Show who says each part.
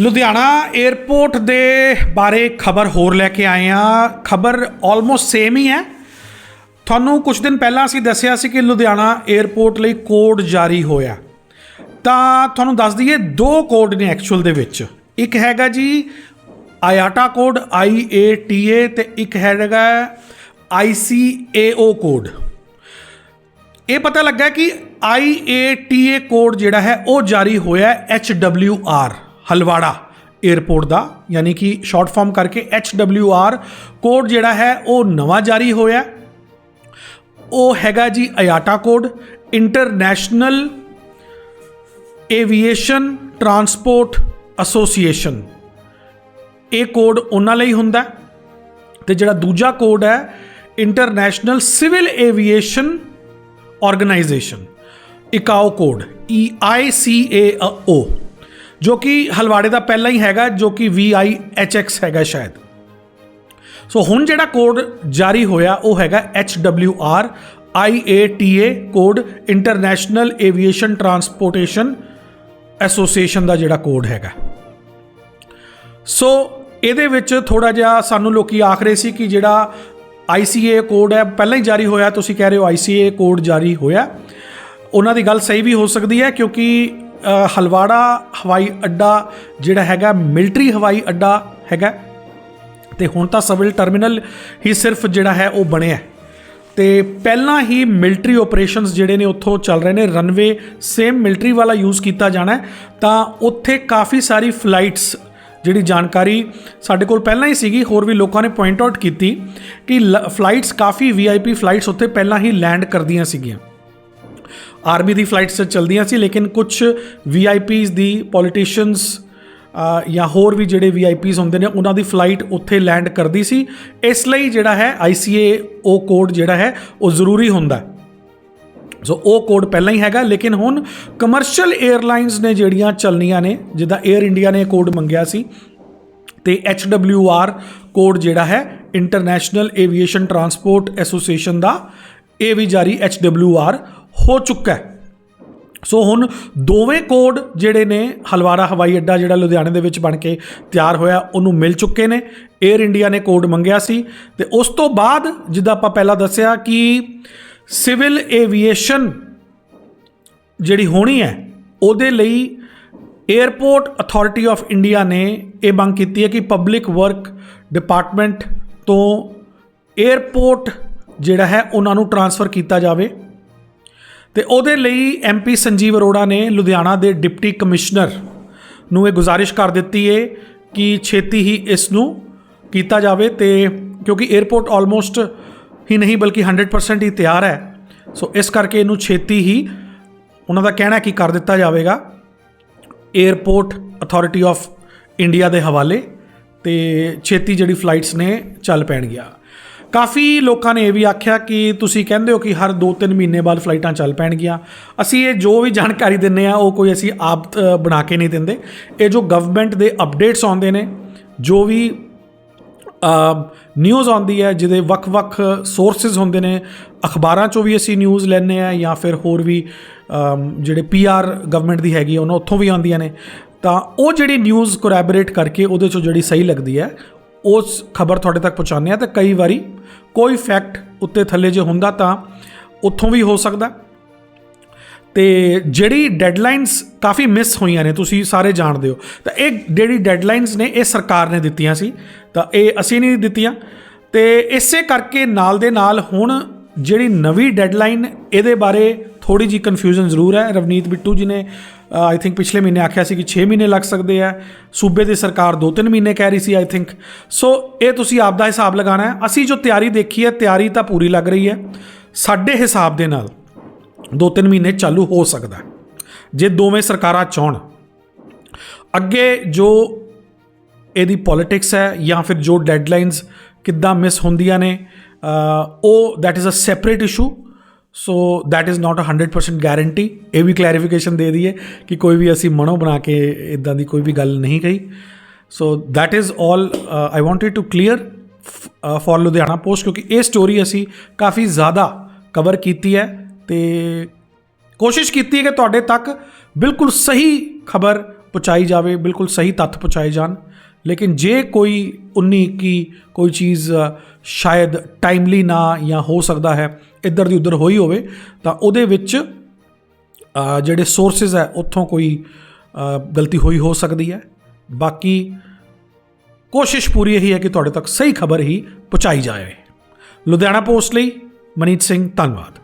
Speaker 1: Ludhiana airport ਦੇ ਬਾਰੇ ਖਬਰ ਹੋਰ ਲੈ ਕੇ ਆਏ ਆ ਖਬਰ ਆਲਮੋਸਟ ਸੇਮ ਹੀ ਹੈ। ਤੁਹਾਨੂੰ ਕੁਝ ਦਿਨ ਪਹਿਲਾਂ ਅਸੀਂ ਦੱਸਿਆ ਸੀ ਕਿ ਲੁਧਿਆਣਾ 에ਅਰਪੋਰਟ ਲਈ ਕੋਡ ਜਾਰੀ ਹੋਇਆ। ਤਾਂ ਤੁਹਾਨੂੰ ਦੱਸ ਦਈਏ, ਦੋ ਕੋਡ ਨੇ ਐਕਚੁਅਲ ਦੇ ਵਿੱਚ। ਇੱਕ ਹੈਗਾ ਜੀ IATA code, I A T ਏ, ਤੇ ਇੱਕ ਹੈਗਾ ਆਈ ਸੀ ਏ ਓ ਕੋਡ। ਇਹ ਪਤਾ ਲੱਗਾ ਕਿ IATA ਕੋਡ ਜਿਹੜਾ ਹੈ, ਉਹ ਜਾਰੀ ਹੋਇਆ HWR ਹਲਵਾੜਾ 에ਅਰਪੋਰਟ ਦਾ, ਯਾਨੀ ਕਿ ਸ਼ਾਰਟ ਫਾਰਮ ਕਰਕੇ HWR ਕੋਡ ਜਿਹੜਾ ਹੈ ਉਹ ਨਵਾਂ ਜਾਰੀ ਹੋਇਆ ਉਹ ਹੈਗਾ ਜੀ IATA code international aviation transport association ਇਹ ਕੋਡ ਉਹਨਾਂ ਲਈ ਹੁੰਦਾ ਹੈ। ਤੇ ਜਿਹੜਾ ਦੂਜਾ ਕੋਡ ਹੈ international civil aviation organization ICAO code ਈ ਆਈ ਸੀ ਏ ਓ ਜੋ ਕਿ ਹਲਵਾੜੇ ਦਾ ਪਹਿਲਾਂ ਹੀ ਹੈਗਾ, ਜੋ ਕਿ ਵੀ ਆਈ ਐਚ ਐਕਸ ਹੈਗਾ ਸ਼ਾਇਦ। ਸੋ ਹੁਣ ਜਿਹੜਾ ਕੋਡ ਜਾਰੀ ਹੋਇਆ, ਉਹ ਹੈਗਾ H W R I A T A code international aviation transportation association ਦਾ ਜਿਹੜਾ ਕੋਡ ਹੈਗਾ। ਸੋ ਇਹਦੇ ਵਿੱਚ ਥੋੜਾ ਜਿਹਾ ਸਾਨੂੰ ਲੋਕੀ ਆਖ ਰਹੇ ਸੀ ਕਿ ਜਿਹੜਾ ICA ਕੋਡ ਹੈ, ਪਹਿਲਾਂ ਹੀ ਜਾਰੀ ਹੋਇਆ, ਤੁਸੀਂ ਕਹਿ ਰਹੇ ਹੋ ICA ਕੋਡ ਜਾਰੀ ਹੋਇਆ। ਉਹਨਾਂ ਦੀ ਗੱਲ ਸਹੀ ਵੀ ਹੋ ਸਕਦੀ ਹੈ, ਕਿਉਂਕਿ ਹਲਵਾੜਾ ਹਵਾਈ ਅੱਡਾ ਜਿਹੜਾ ਹੈਗਾ, ਮਿਲਟਰੀ ਹਵਾਈ ਅੱਡਾ ਹੈਗਾ। ਤੇ ਹੁਣ ਤਾਂ ਸਿਵਲ ਟਰਮੀਨਲ ਹੀ ਸਿਰਫ ਜਿਹੜਾ ਹੈ ਉਹ ਬਣਿਆ ਹੈ। ਤੇ ਪਹਿਲਾਂ ਹੀ ਮਿਲਟਰੀ ਆਪਰੇਸ਼ਨਸ ਜਿਹੜੇ ਨੇ ਉੱਥੋਂ ਚੱਲ ਰਹੇ ਨੇ ਰਨਵੇ ਸੇਮ ਮਿਲਟਰੀ ਵਾਲਾ ਯੂਜ਼ ਕੀਤਾ ਜਾਣਾ ਤਾਂ ਉੱਥੇ ਕਾਫੀ ਸਾਰੀ ਫਲਾਈਟਸ ਜਿਹੜੀ ਜਾਣਕਾਰੀ ਸਾਡੇ ਕੋਲ ਪਹਿਲਾਂ ਹੀ ਸੀਗੀ, ਹੋਰ ਵੀ ਲੋਕਾਂ ਨੇ ਪੁਆਇੰਟ ਆਊਟ ਕੀਤੀ ਕਿ ਫਲਾਈਟਸ ਕਾਫੀ ਵੀਆਈਪੀ ਫਲਾਈਟਸ ਉੱਥੇ ਪਹਿਲਾਂ ਹੀ ਲੈਂਡ ਕਰਦੀਆਂ ਸੀਗੀਆਂ। ਆਰਮੀ ਦੀ ਫਲਾਈਟਸ ਚੱਲਦੀਆਂ ਸੀ, ਲੇਕਿਨ ਕੁਝ ਵੀਆਈਪੀਜ਼ ਦੀ ਪੋਲੀਟੀਸ਼ੀਅਨਸ ਜਾਂ ਹੋਰ ਵੀ ਜਿਹੜੇ ਵੀਆਈਪੀਜ਼ ਹੁੰਦੇ ਨੇ, ਉਹਨਾਂ ਦੀ ਫਲਾਈਟ ਉੱਥੇ ਲੈਂਡ ਕਰਦੀ ਸੀ। ਇਸ ਲਈ ਜਿਹੜਾ ਹੈ ਆਈਸੀਏ ਉਹ ਕੋਡ ਜਿਹੜਾ ਹੈ, ਉਹ ਜ਼ਰੂਰੀ ਹੁੰਦਾ ਸੋ ਉਹ ਕੋਡ ਪਹਿਲਾਂ ਹੀ ਹੈਗਾ, ਲੇਕਿਨ ਹੁਣ ਕਮਰਸ਼ੀਅਲ 에ਅਰਲਾਈਨਸ ਨੇ ਜਿਹੜੀਆਂ ਚੱਲਣੀਆਂ ਨੇ, ਜਿੱਦਾਂ 에ਅਰ ਇੰਡੀਆ ਨੇ ਕੋਡ ਮੰਗਿਆ ਸੀ, ਤੇ HWR ਕੋਡ ਜਿਹੜਾ ਹੈ ਇੰਟਰਨੈਸ਼ਨਲ ਏਵੀਏਸ਼ਨ ਟਰਾਂਸਪੋਰਟ ਐਸੋਸੀਏਸ਼ਨ ਦਾ, ਇਹ ਵੀ ਜਾਰੀ HWR ਹੋ ਚੁੱਕਾ ਹੈ। ਸੋ ਹੁਣ ਦੋਵੇਂ ਕੋਡ ਜਿਹੜੇ ਨੇ, ਹਲਵਾਰਾ ਹਵਾਈ ਅੱਡਾ ਜਿਹੜਾ ਲੁਧਿਆਣੇ ਦੇ ਵਿੱਚ ਬਣ ਕੇ ਤਿਆਰ ਹੋਇਆ, ਉਹਨੂੰ ਮਿਲ ਚੁੱਕੇ ਨੇ। 에ਅਰ ਇੰਡੀਆ ਨੇ ਕੋਡ ਮੰਗਿਆ ਸੀ ਤੇ ਉਸ ਤੋਂ ਬਾਅਦ ਜਿੱਦਾਂ ਆਪਾਂ ਪਹਿਲਾਂ ਦੱਸਿਆ ਕਿ ਸਿਵਲ ਏਵੀਏਸ਼ਨ ਜਿਹੜੀ ਹੋਣੀ ਹੈ, ਉਹਦੇ ਲਈ 에ਅਰਪੋਰਟ ਅਥਾਰਟੀ ਆਫ ਇੰਡੀਆ ਨੇ ਇਹ ਮੰਗ ਕੀਤੀ ਹੈ ਕਿ ਪਬਲਿਕ ਵਰਕ ਡਿਪਾਰਟਮੈਂਟ ਤੋਂ 에ਅਰਪੋਰਟ ਜਿਹੜਾ ਹੈ, ਉਹਨਾਂ ਨੂੰ ਟ੍ਰਾਂਸਫਰ ਕੀਤਾ ਜਾਵੇ। ਤੇ ਉਹਦੇ ਲਈ ਐਮਪੀ ਸੰਜੀਵ ਅਰੋੜਾ ਨੇ ਲੁਧਿਆਣਾ ਦੇ ਡਿਪਟੀ ਕਮਿਸ਼ਨਰ ਨੂੰ ਇਹ ਗੁਜ਼ਾਰਿਸ਼ ਕਰ ਦਿੱਤੀ ਹੈ ਕਿ ਛੇਤੀ ਹੀ ਇਸ ਨੂੰ ਕੀਤਾ ਜਾਵੇ ਤੇ ਕਿਉਂਕਿ 에ਅਰਪੋਰਟ ਆਲਮੋਸਟ ਹੀ ਨਹੀਂ ਬਲਕਿ 100% ਹੀ ਤਿਆਰ ਹੈ। ਸੋ ਇਸ ਕਰਕੇ ਇਹਨੂੰ ਛੇਤੀ ਹੀ ਉਹਨਾਂ ਦਾ ਕਹਿਣਾ ਕਿ ਕਰ ਦਿੱਤਾ ਜਾਵੇਗਾ। 에ਅਰਪੋਰਟ ਅਥਾਰਟੀ ਆਫ ਇੰਡੀਆ ਦੇ ਹਵਾਲੇ ਤੇ ਛੇਤੀ ਜਿਹੜੀ ਫਲਾਈਟਸ ਨੇ ਚੱਲ ਪੈਣਗੀਆਂ। ਕਾਫੀ ਲੋਕਾਂ ਨੇ ਇਹ ਵੀ ਆਖਿਆ ਕਿ ਤੁਸੀਂ ਕਹਿੰਦੇ ਹੋ ਕਿ ਹਰ 2-3 ਮਹੀਨੇ ਬਾਅਦ ਫਲਾਈਟਾਂ ਚੱਲ ਪੈਣਗੀਆਂ। ਅਸੀਂ ਇਹ ਜੋ ਵੀ ਜਾਣਕਾਰੀ ਦਿੰਨੇ ਆ ਉਹ ਕੋਈ ਅਸੀਂ ਆਪ ਬਣਾ ਕੇ ਨਹੀਂ ਦਿੰਦੇ। ਇਹ ਜੋ ਗਵਰਨਮੈਂਟ ਦੇ ਅਪਡੇਟਸ ਆਉਂਦੇ ਨੇ ਜੋ ਵੀ ਨਿਊਜ਼ ਆਉਂਦੀ ਹੈ ਜਿਹਦੇ ਵੱਖ-ਵੱਖ ਸੋਰਸਸ ਹੁੰਦੇ ਨੇ ਅਖਬਾਰਾਂ ਚੋਂ ਵੀ ਅਸੀਂ ਨਿਊਜ਼ ਲੈਂਦੇ ਆ ਜਾਂ ਫਿਰ ਹੋਰ ਵੀ ਅਮ, ਜਿਹੜੇ ਪੀਆਰ ਗਵਰਨਮੈਂਟ ਦੀ ਹੈਗੀ ਆ, ਉਹਨਾਂ ਉੱਥੋਂ ਵੀ ਆਉਂਦੀਆਂ ਨੇ। ਤਾਂ ਉਹ ਜਿਹੜੀ ਨਿਊਜ਼ ਕੋਰੈਬੋਰੇਟ ਕਰਕੇ ਉਹਦੇ ਚੋਂ ਜਿਹੜੀ ਸਹੀ ਲੱਗਦੀ ਹੈ ਉਸ ਖਬਰ ਤੁਹਾਡੇ ਤੱਕ ਪਹੁੰਚਾਉਂਦੇ ਆ ਤੇ ਕਈ ਵਾਰੀ ਕੋਈ ਫੈਕਟ ਉੱਤੇ ਥੱਲੇ ਜੇ ਹੁੰਦਾ ਤਾਂ ਉੱਥੋਂ ਵੀ ਹੋ ਸਕਦਾ। ਤੇ ਜਿਹੜੀ ਡੈਡਲਾਈਨਸ ਕਾਫੀ ਮਿਸ ਹੋਈਆਂ ਨੇ, ਤੁਸੀਂ ਸਾਰੇ ਜਾਣਦੇ ਹੋ। ਤਾਂ ਇਹ ਜਿਹੜੀ ਡੈਡਲਾਈਨਸ ਨੇ, ਇਹ ਸਰਕਾਰ ਨੇ ਦਿੱਤੀਆਂ ਸੀ। ਤਾਂ ਇਹ ਅਸੀਂ ਨਹੀਂ ਦਿੱਤੀਆਂ। ਤੇ ਇਸੇ ਕਰਕੇ ਨਾਲ ਦੇ ਨਾਲ ਹੁਣ ਜਿਹੜੀ ਨਵੀਂ ਡੈਡਲਾਈਨ ਇਹਦੇ ਬਾਰੇ ਥੋੜੀ ਜੀ ਕਨਫਿਊਜ਼ਨ ਜ਼ਰੂਰ ਹੈ। ਰਵਨੀਤ ਬਿੱਟੂ ਜੀ ਨੇ ਆਈ ਥਿੰਕ ਪਿਛਲੇ ਮਹੀਨੇ ਆਖਿਆ ਸੀ ਕਿ 6 ਮਹੀਨੇ ਲੱਗ ਸਕਦੇ ਆ। ਸੂਬੇ ਦੀ ਸਰਕਾਰ 2-3 ਮਹੀਨੇ ਕਹਿ ਰਹੀ ਸੀ ਆਈ ਥਿੰਕ ਸੋ ਇਹ ਤੁਸੀਂ ਆਪ ਦਾ ਹਿਸਾਬ ਲਗਾਉਣਾ ਹੈ। ਅਸੀਂ ਜੋ ਤਿਆਰੀ ਦੇਖੀ ਹੈ, ਤਿਆਰੀ ਤਾਂ ਪੂਰੀ ਲੱਗ ਰਹੀ ਹੈ। ਸਾਡੇ ਹਿਸਾਬ ਦੇ ਨਾਲ ਦੋ ਤਿੰਨ ਮਹੀਨੇ ਚਾਲੂ ਹੋ ਸਕਦਾ ਜੇ ਦੋਵੇਂ ਸਰਕਾਰਾਂ ਚਾਹਣ। ਅੱਗੇ ਜੋ ਇਹਦੀ ਪੋਲਿਟਿਕਸ ਹੈ ਜਾਂ ਫਿਰ ਜੋ ਡੈਡਲਾਈਨਸ ਕਿੱਦਾਂ ਮਿਸ ਹੁੰਦੀਆਂ ਨੇ ਉਹ that is a separate issue so that is not a 100% guarantee ਇਹ ਵੀ ਕਲੈਰੀਫਿਕੇਸ਼ਨ ਦੇ ਦਈਏ ਕਿ ਕੋਈ ਵੀ ਅਸੀਂ ਮਨੋਂ ਬਣਾ ਕੇ ਇਦਾਂ ਦੀ ਕੋਈ ਵੀ ਗੱਲ ਨਹੀਂ ਕਹੀ। So that is all I wanted to clear for Ludhiana post ਕਿਉਂਕਿ ਇਹ ਸਟੋਰੀ ਅਸੀਂ ਕਾਫੀ ਜ਼ਿਆਦਾ ਕਵਰ ਕੀਤੀ ਹੈ ਤੇ ਕੋਸ਼ਿਸ਼ ਕੀਤੀ ਹੈ ਕਿ ਤੁਹਾਡੇ ਤੱਕ ਬਿਲਕੁਲ ਸਹੀ ਖਬਰ ਪਹੁੰਚਾਈ ਜਾਵੇ, ਬਿਲਕੁਲ ਸਹੀ ਤੱਥ ਪਹੁੰਚਾਏ ਜਾਣ। ਲੇਕਿਨ ਜੇ ਕੋਈ 19 ਕੀ ਕੋਈ ਚੀਜ਼ uh, ਸ਼ਾਇਦ ਟਾਈਮਲੀ ਨਾ ਜਾਂ ਹੋ ਸਕਦਾ ਹੈ ਇੱਧਰ ਦੀ ਉੱਧਰ ਹੋਈ ਹੋਵੇ, ਤਾਂ ਉਹਦੇ ਵਿੱਚ ਜਿਹੜੇ ਸੋਰਸਸ ਹੈ, ਉੱਥੋਂ ਕੋਈ ਗਲਤੀ ਹੋਈ ਹੋ ਸਕਦੀ ਹੈ। ਬਾਕੀ ਕੋਸ਼ਿਸ਼ ਪੂਰੀ ਇਹੀ ਹੈ ਕਿ ਤੁਹਾਡੇ ਤੱਕ ਸਹੀ ਖਬਰ ਹੀ ਪਹੁੰਚਾਈ ਜਾਵੇ ਲੁਧਿਆਣਾ ਪੋਸਟ ਲਈ ਮਨੀਤ ਸਿੰਘ, ਧੰਨਵਾਦ।